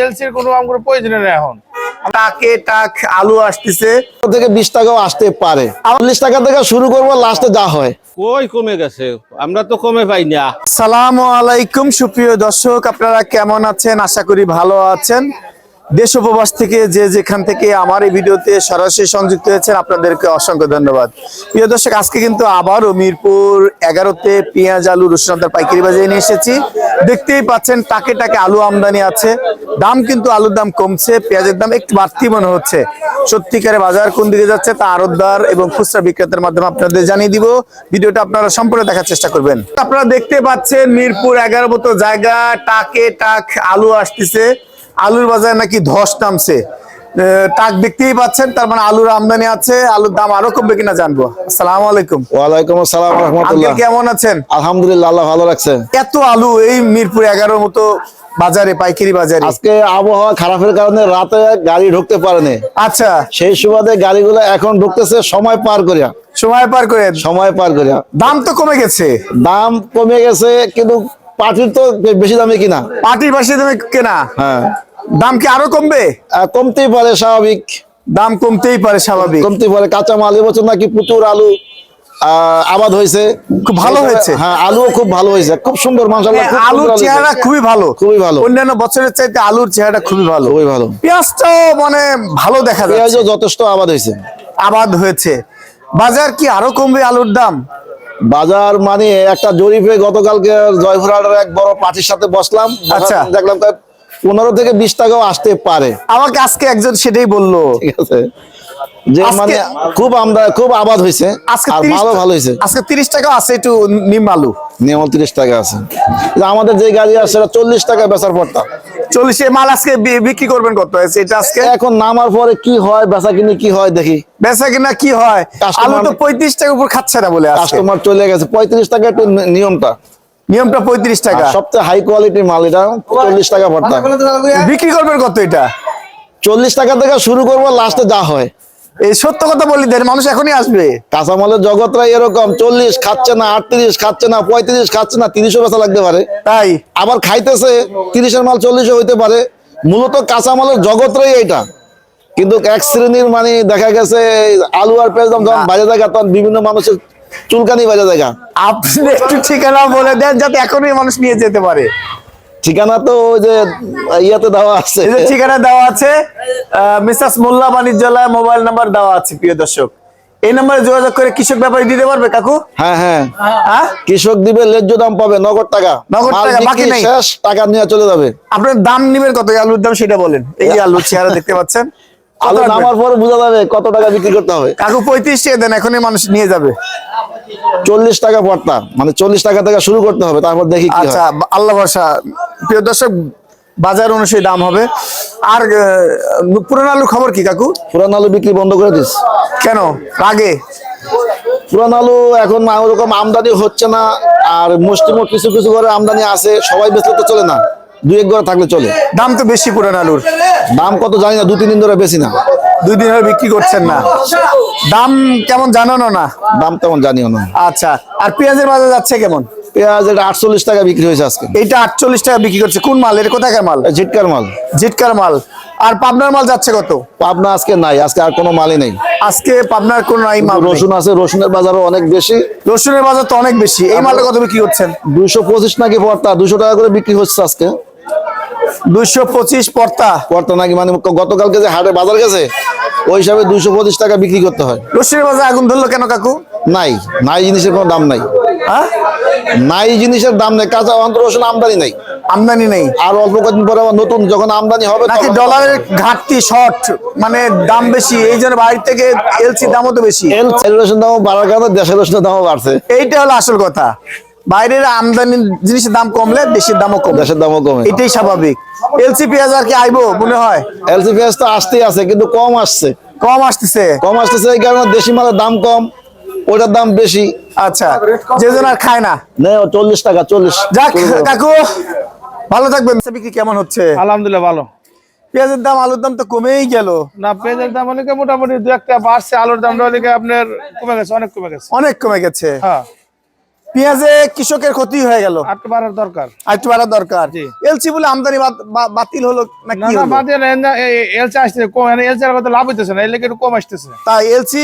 এলসির কোনো আমার প্রয়োজন নেই এখন। টাকে টাক আলু আসতেছে। থেকে বিশ টাকাও আসতে পারে। চল্লিশ টাকা থেকে শুরু করব লাস্টে যা হয়। কই কমে গেছে? আমরা তো কমে পাই না। সালাম আলাইকুম সুপ্রিয় দর্শক আপনারা কেমন আছেন? আশা করি ভালো আছেন। দেশ উপবাস থেকে যে যেখান থেকে আমার এই ভিডিওতে সরাসরি সংযুক্ত হয়েছেন আপনাদেরকে অসংখ্য ধন্যবাদ। প্রিয় দর্শক আজকে কিন্তু আবারও মিরপুর এগারোতে পেঁয়াজ আলু রসুন পাইকারি বাজারে নিয়ে এসেছি। দেখতেই পাচ্ছেন টাকে টাকে আলু আমদানি আছে। দাম কিন্তু আলুর দাম কমছে, পেঁয়াজের দাম একটু বাড়তি মনে হচ্ছে। সত্যিকারে বাজার কোন দিকে যাচ্ছে তা আরতদার এবং খুচরা বিক্রেতার মাধ্যমে আপনাদের জানিয়ে দিব। ভিডিওটা আপনারা সম্পূর্ণ দেখার চেষ্টা করবেন। আপনারা দেখতে পাচ্ছেন মিরপুর এগারো মতো জায়গা, টাকে টাক আলু আসতেছে। আলুর বাজারে নাকি ধস নামছে। টাক দেখতেই পাচ্ছেন তার মানে আলুর আমদানি আছে আলুর দাম আরও কমবে কিনা জানব। আসসালামু আলাইকুম। ওয়ালাইকুম আসসালাম রহমতুল্লাহ। কেমন আছেন? আলহামদুলিল্লাহ আল্লাহ ভালো রাখছে। এত আলু এই মিরপুর এগারোর মতো বাজারে পাইকারি বাজারে। আজকে আবহাওয়া খারাপের কারণে রাতে গাড়ি ঢুকতে পারেনি। আচ্ছা। সেই সুবাদে গাড়িগুলো এখন ঢুকতেছে সময় পার করিয়া। সময় পার করে। সময় পার করিয়া। দাম তো কমে গেছে। দাম কমে গেছে কিন্তু পাটির তো বেশি দামে কিনা। পাটির পাশে দামে কেনা। হ্যাঁ। দাম কি আরও কমবে? কমতেই পারে স্বাভাবিক। দাম কমতেই পারে স্বাভাবিক। কমতেই পারে কাঁচা মাল এবছর নাকি প্রচুর আলু আবাদ হয়েছে। খুব ভালো হয়েছে। হ্যাঁ আলুও খুব ভালো হয়েছে খুব সুন্দর হ্যাঁ, আলুর চেহারা খুবই ভালো। খুবই ভালো। অন্যান্য বছরের চাইতে আলুর চেহারা খুবই ভালো। খুবই ভালো। পেঁয়াজটাও মানে ভালো দেখা যাচ্ছে। পেঁয়াজও যথেষ্ট আবাদ হয়েছে। আবাদ হয়েছে। বাজার কি আরও কমবে আলুর দাম? বাজার মানে একটা জরিপে গতকালকে জয়পুরহাটের এক বড় পার্টির সাথে বসলাম। আচ্ছা। দেখলাম পনেরো থেকে বিশ টাকাও আসতে পারে। আমাকে আজকে একজন সেটাই বলল। ঠিক আছে? যে মানে খুব আমদা খুব আবাদ হয়েছে আর 30 ভালো ভালো হয়েছে। আজকে তিরিশ টাকা আছে একটু নিম আলু। তিরিশ টাকা আছে। আমাদের যে গাড়ি আছে সেটা চল্লিশ টাকা বেচার পড়তা। চল্লিশে মাল আজকে বিক্রি করবেন কত? এটা আজকে? এখন নামার পরে কি হয় বেচা কিনি কি হয় দেখি। বেচা কিনা কি হয়? আলু তো পঁয়ত্রিশ টাকা উপর খাচ্ছে না বলে কাস্টমার চলে গেছে পঁয়ত্রিশ টাকা একটু নিয়মটা। নিয়মটা পঁয়ত্রিশ টাকা। সবচেয়ে হাই কোয়ালিটির মাল এটা চল্লিশ টাকা পড়তা বিক্রি করবেন কত এটা? চল্লিশ টাকা থেকে শুরু করব লাস্টে যা হয়। এই সত্য কথা বলি দেন মানুষ এখনই আসবে। কাঁচামালের জগৎটা এরকম চল্লিশ খাচ্ছে না আটত্রিশ খাচ্ছে না পঁয়ত্রিশ খাচ্ছে না তিরিশও বেচা লাগতে পারে। তাই? আবার খাইতেছে তিরিশের মাল চল্লিশও হইতে পারে। মূলত কাঁচামালের জগৎটাই এইটা। কিন্তু এক শ্রেণির মানে দেখা গেছে আলু আর পেঁয়াজ যখন বাজে জায়গা তখন বিভিন্ন মানুষের চুলকানি বাজে জায়গা। আপনি একটু ঠিকানা বলে দেন যাতে এখনই মানুষ নিয়ে যেতে পারে। ঠিকানা তো ওই যে ইয়াতে দেওয়া আছে। ঠিকানা দেওয়া আছে মিসাস মোল্লা বাণিজ্যালয় মোবাইল নাম্বার দেওয়া আছে প্রিয় দর্শক। এই নম্বরে যোগাযোগ করে কৃষক ব্যাপারে দিতে পারবে কাকু? হ্যাঁ হ্যাঁ। হ্যাঁ? কৃষক দিবে ন্যায্য দাম পাবে নগদ টাকা। নগদ টাকা, বাকি নাই। শেষ টাকা নিয়ে চলে যাবে। আপনার দাম নিবেন কত? আলুর দাম সেটা বলেন। এই যে আলুর চেহারা দেখতে পাচ্ছেন। আলু নামার পরে বোঝা যাবে কত টাকা বিক্রি করতে হবে। কাকু পঁয়ত্রিশ টাকা দেন এখনই মানুষ নিয়ে যাবে। চল্লিশ টাকা পড়তা মানে চল্লিশ টাকা থেকে শুরু করতে হবে তারপর দেখি কি আচ্ছা আল্লাহ ভরসা। প্রিয় দর্শক বাজার অনুযায়ী দাম হবে। আর পুরান আলুর খবর কি কাকু? পুরান আলু বিক্রি বন্ধ করে দিস। কেন? আগে পুরান আলু এখন ওরকম আমদানি হচ্ছে না আর মুষ্টিমুখ কিছু কিছু করে আমদানি আছে সবাই বেচলে তো চলে না। দুই এক ঘরে থাকলে চলে। দাম তো বেশি পুরান আলুর। দাম কত জানি না দু তিন দিন ধরে বেশি না। দুই দিন ধরে বিক্রি করছেন না। দাম কেমন জানানো না? দাম তেমন জানিও না। আচ্ছা আর পেঁয়াজের বাজার যাচ্ছে কেমন? পেঁয়াজ এটা আটচল্লিশ টাকা বিক্রি হয়েছে আজকে। এইটা আটচল্লিশ টাকা বিক্রি করছে। কোন মাল? কোথাকার মাল? ঝিটকার মাল। মাল। আর পাবনার মাল যাচ্ছে কত? পাবনা আজকে নাই আজকে আর কোনো মালই নেই। আজকে পাবনার কোন নাই মাল রসুন আছে রসুনের বাজারও অনেক বেশি। রসুনের বাজার তো অনেক বেশি। এই মালটা কত বিক্রি করছেন? দুইশো পঁচিশ নাকি পড়তা দুশো টাকা করে বিক্রি হচ্ছে আজকে। দুইশো পঁচিশ পর্তা। পড়তা নাকি? মানে গতকালকে যে হাটে বাজার গেছে ওই হিসাবে দুইশো পঁচিশ টাকা বিক্রি করতে হয়। বাজার আগুন ধরলো কেন কাকু? নাই নাই জিনিসের কোনো দাম নাই। হ্যাঁ? নাই জিনিসের দাম নেই কাঁচা অন্তর রসুন আমদানি নাই। আমদানি নেই। আর অল্প কদিন পরে নতুন যখন আমদানি হবে নাকি ডলারের ঘাটতি শর্ট মানে দাম বেশি এই জন্য বাইরে থেকে এলসি দামও তো বেশি। এল এল রসুন দামও বাড়ার কারণে দেশের রসুনের দামও বাড়ছে। এইটা হলো আসল কথা। বাইরের আমদানি জিনিসের দাম কমলে দেশের দামও কমে। দেশের দামও কমে। এটাই স্বাভাবিক। এলসি পেঁয়াজ আর কি আইবো মনে হয়? এলসি পেঁয়াজ তো আসতেই আছে কিন্তু কম আসছে। কম আসতেছে? কম আসতেছে এই কারণে দেশি মালের দাম কম ওটার দাম বেশি। আচ্ছা যে জন আর খায় না। চল্লিশ টাকা চল্লিশ। যাক কাকু ভালো থাকবেন। বিক্রি কেমন হচ্ছে? আলহামদুলিল্লাহ ভালো। পেঁয়াজের দাম আলুর দাম তো কমেই গেল। না পেঁয়াজের দাম অনেকে মোটামুটি দু একটা বাড়ছে আলুর দামটা অনেকে আপনার কমে গেছে অনেক কমে গেছে। অনেক কমে গেছে। হ্যাঁ। পেঁয়াজে কৃষকের ক্ষতি হয়ে গেল। আট বাড়ার দরকার। একটু বাড়ার দরকার। এলসি বলে আমদানি বাতিল হলো না না কি হলো? বাদে এলচে কম এলচে আর লাভ হইতেছে না এর একটু কম আসতেছে। তা এলসি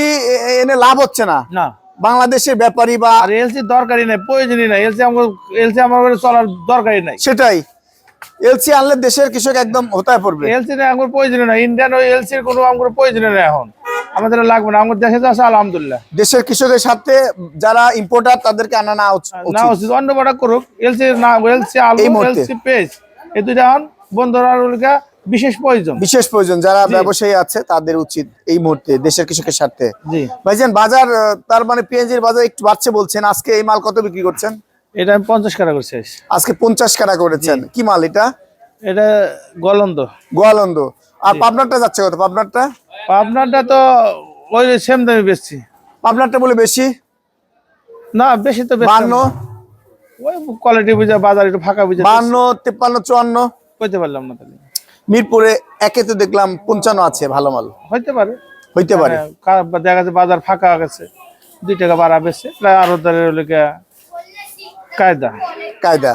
এনে লাভ হচ্ছে না। না। বাংলাদেশের ব্যাপারী বা আর এলসি দরকারই নাই প্রয়োজনই নাই। এলসি আমার এলসি আমার চলার দরকারই নাই। সেটাই। এলসি আনলে দেশের কৃষক একদম হতায় পড়বে। এলসি না আমার প্রয়োজনই নাই। ইন্ডিয়ান ওই এলসির কোনো আমার প্রয়োজনই নাই এখন। আমাদের লাগবে না। আমার দেশে আছে আলহামদুলিল্লাহ। দেশের কৃষকের সাথে যারা ইম্পোর্টার তাদেরকে আনা না উচ- না উচিত। অন্য বড় করুক। এলসি না এলসি আলু এলসি পেজ এই দুইটা বন্ধুরা বিশেষ প্রয়োজন। বিশেষ প্রয়োজন। যারা ব্যবসায়ী আছে তাদের উচিত এই মুহূর্তে দেশের কৃষকের স্বার্থে। ভাইজান বাজার তার মানে পেঁয়াজের বাজার একটু বাড়ছে বলছেন। আজকে এই মাল কত বিক্রি করছেন? এটা আমি পঞ্চাশ টাকা করছি আজকে পঞ্চাশ টাকা করেছেন। কি মাল এটা? এটা গলন্দ গোয়ালন্দ। আর পাবনারটা যাচ্ছে কত? পাবনারটা? আপনারটা তো ওই সেম দামে বেচছি। পাবনারটা বলে বেশি? না বেশি তো বান্ন? ওই কোয়ালিটি বুঝে বাজার একটু ফাঁকা বুঝে বান্ন তেপ্পান্ন চুয়ান্ন? কইতে পারলাম না তাহলে। মিরপুরে একে তো দেখলাম পঞ্চান্ন আছে ভালো মাল। হইতে পারে। হইতে পারে। হ্যাঁ, দেখা যাচ্ছে বাজার ফাঁকা গেছে। দুই টাকা বাড়া বেছে প্রায় আরও তাদের লেগে কায়দা। কায়দা।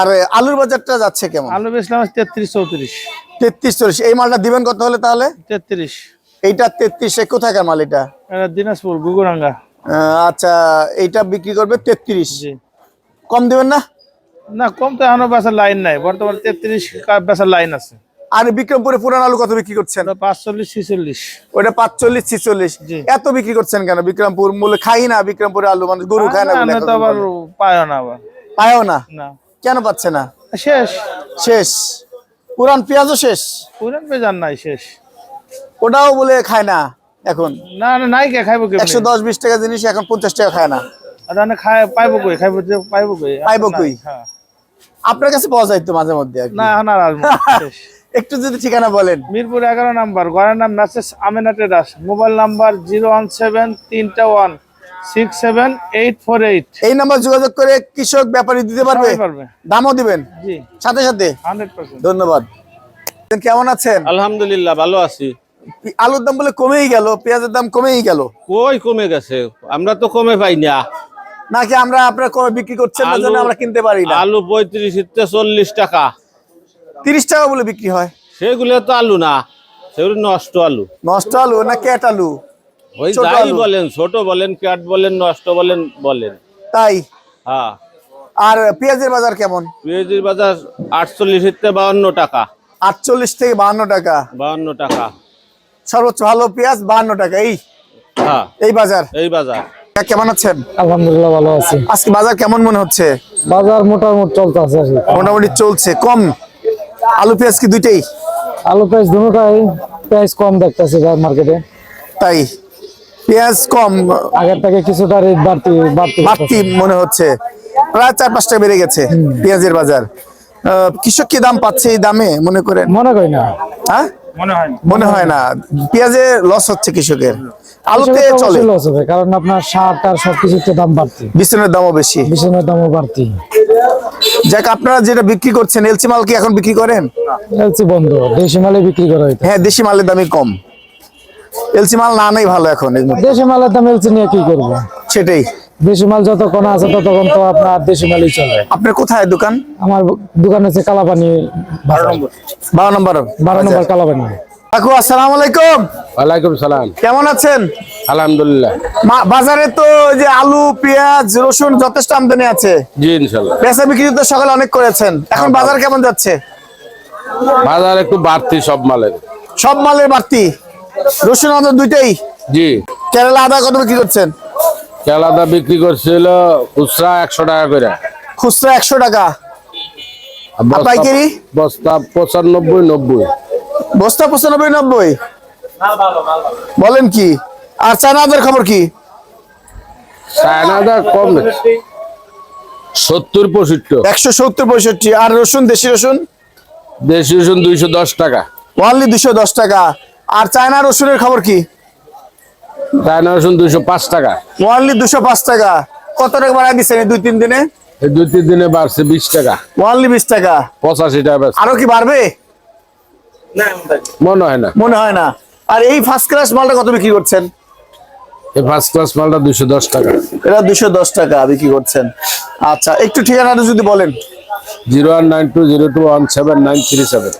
আর আলুর বাজারটা যাচ্ছে কেমন? আলু বেচলাম তেত্রিশ চৌত্রিশ। তেত্রিশ চল্লিশ। এই মালটা দিবেন কত হলে তাহলে? তেত্রিশ। এইটা তেত্রিশে কোথাকার মাল এটা? দিনাজপুর গুগুরাঙ্গা। আচ্ছা এইটা বিক্রি করবে তেত্রিশ। কম দিবেন না? না কম তো এখনও বেচার লাইন নাই। বর্তমানে তেত্রিশ বেচার লাইন আছে। আর বিক্রমপুরে পুরান আলু কত বিক্রি করছেন? পাঁচচল্লিশ ছিচল্লিশ। ওটা পাঁচচল্লিশ ছিচল্লিশ। এত বিক্রি করছেন কেন? বিক্রমপুর মূল্য খাই না বিক্রমপুরে আলু মানে গরু খায় না আবার। পায়ও না আবার। পায়ও না? কেন পাচ্ছে না? শেষ। শেষ। পুরান পেঁয়াজও শেষ? পুরান বেজার নাই শেষ। ওটাও বলে খায় না এখন। না না নাই কে খাইবো কে একশো দশ বিশ টাকা জিনিস এখন পঞ্চাশ টাকা খায় না। রানে খায় পাইবো কই? খাইবো যে পাইবো কই? পাইবো কই? হ্যাঁ। আপনার কাছে পাওয়া যায় তো মাঝে মধ্যে। না আর আসব না, একটু যদি ঠিকানা বলেন। মিরপুর এগারো নাম্বার ঘরের নাম message Amena traders. Mobile number zero one seven তিনটা one six seven eight four eight. এই নাম্বার যোগাযোগ করে কৃষক ব্যাপারী দিতে পারবে? পারবে। দামও দিবেন? জি। সাথে সাথে। হান্ড্রেড ধন্যবাদ। কেমন আছেন? আলহামদুলিল্লাহ ভালো আছি। আলুর দাম বলে কমেই গেল পেঁয়াজের দাম কমেই গেল। কই কমে গেছে? আমরা তো কমে পাই না। নাকি আমরা আপনার কমে বিক্রি করছেন না জন্য আমরা কিনতে পারি না? আলু পঁয়ত্রিশ চল্লিশ টাকা। তিরিশ টাকা বলে বিক্রি হয়। সেগুলো তো আলু না। সেগুলো নষ্ট আলু। নষ্ট আলু না ক্যাট আলু? ওই যাই। বলেন ছোট বলেন ক্যাট বলেন নষ্ট বলেন বলেন। তাই? হ্যাঁ। আর পেঁয়াজের বাজার কেমন? পেঁয়াজের বাজার আটচল্লিশ থেকে বাউন্ন টাকা। আটচল্লিশ থেকে বাহান্ন টাকা। বাউন্ন টাকা। সর্বোচ্চ ভালো পেঁয়াজ বাহান্ন টাকা। এই হ্যাঁ। এই বাজার। এই বাজার। কেমন আছেন? আলহামদুলিল্লাহ ভালো আছি। আজকে বাজার কেমন মনে হচ্ছে? বাজার মোটামুটি চলতে আছে মোটামুটি চলছে। কম? আলু পেঁয়াজ কি দুইটাই? আলু প্রাইস দুটাই। প্রাইস কম দেখতেছি মার্কেটে তাই? পেঁয়াজ কম। আগের থেকে কিছুটা রেট বাড়তি বাড়তি বাড়তি মনে হচ্ছে। প্রায় চার পাঁচ টাকা বেড়ে গেছে পেঁয়াজের বাজার। আহ, কৃষক কি দাম পাচ্ছে এই দামে মনে করেন? মনে করি না। হ্যাঁ? মনে হয় না। মনে হয় না। পেঁয়াজে লস হচ্ছে কৃষকের। আলুতে চলে। loss হবে, কারণ আপনার সার টার সবকিছুর তো দাম বাড়তি। বিছনের দামও বেশি। বিছানার দামও বাড়তি। যাক আপনারা যেটা বিক্রি করছেন এলসি মাল কি এখন বিক্রি করেন? এলসি বন্ধ দেশি মালে বিক্রি করা হইতো। হ্যাঁ দেশি মালের দামই কম। এলসি মাল না নেই ভালো এখন দেশি মালের দাম এলসি নিয়ে কি করব? সেটাই। দেশি মাল যতক্ষণ আছে ততক্ষণ তো আপনার দেশি মালই চলে। আপনার কোথায় দোকান? আমার দোকান হচ্ছে কালাপানি বারো বারো নম্বর। বারো নম্বর কালাপানি। কাকু আসসালামু আলাইকুম। ওয়ালাইকুম সালাম। কেমন আছেন? আলহামদুলিল্লাহ। বাজারে তো যে আলু পেঁয়াজ রসুন যথেষ্ট আমদানি আছে। জি ইনশাল্লাহ। বেচা বিক্রি তো সকালে অনেক করেছেন। এখন বাজার কেমন যাচ্ছে? বাজার একটু বাড়তি সব মালের। সব মালের বাড়তি। রসুন আদা দুইটাই। জি। কেরালা আদা কত বিক্রি করছেন? কেলাদা বিক্রি করছিল খুচরা একশো টাকা করে। খুচরা একশো টাকা। বস্তা- পাইকারি? বস্তা পঁচানব্বই নব্বই। বস্তা পঁচানব্বই নব্বই? বলেন কি? আর খবর কি? চায়নাদা কম সত্তর পঁয়ষট্টি। একশো সত্তর পঁয়ষট্টি। আর রসুন দেশি রসুন? দেশি রসুন দুইশো দশ টাকা। দুশো দশ টাকা। আর চায়না রসুনের খবর কি? চায়না রসুন দুইশো পাঁচ টাকা। ওয়ানলি দুশো পাঁচ টাকা। কত টাকা বাড়াই দিচ্ছেন এই দুই তিন দিনে? এই দুই তিন দিনে বাড়ছে বিশ টাকা। ওয়ানলি বিশ টাকা। পঁচাশি টাকা। আরও কি বাড়বে? মনে হয় না। মনে হয় না। আর এই ফার্স্ট ক্লাস মালটা কত বিক্রি করছেন? এই ফার্স্ট ক্লাস মালটা দুশো দশ টাকা। এটা দুশো দশ টাকা বিক্রি করছেন। আচ্ছা একটু ঠিকানাটা যদি বলেন। Zero one nine two zero two one seven nine three seven.